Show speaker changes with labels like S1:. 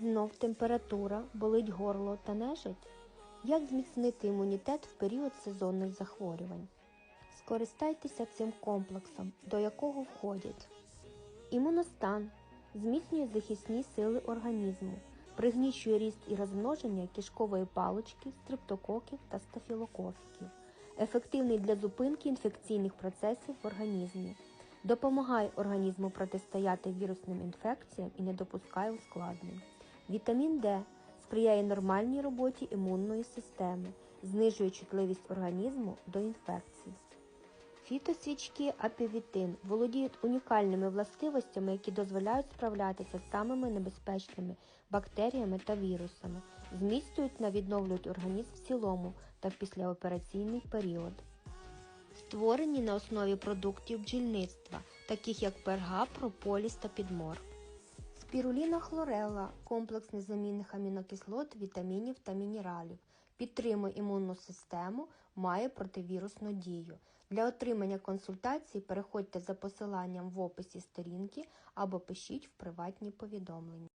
S1: знов температура, болить горло та нежить? Як зміцнити імунітет в період сезонних захворювань? Скористайтеся цим комплексом, до якого входять імуностан, зміцнює захисні сили організму, пригнічує ріст і розмноження кишкової палички, стрептококів та стафілококків, ефективний для зупинки інфекційних процесів в організмі, допомагає організму протистояти вірусним інфекціям і не допускає ускладнень. Вітамін Д сприяє нормальній роботі імунної системи, знижує чутливість організму до інфекцій. Фітосвічки апівітин володіють унікальними властивостями, які дозволяють справлятися з самими небезпечними бактеріями та вірусами, зміцнюють та відновлюють організм в цілому та в післяопераційний період. Створені на основі продуктів бджільництва, таких як перга, прополіс та підмор. Спіруліна хлорелла комплекс незамінних амінокислот, вітамінів та мінералів. Підтримує імунну систему, має противірусну дію. Для отримання консультацій переходьте за посиланням в описі сторінки або пишіть в приватні повідомлення.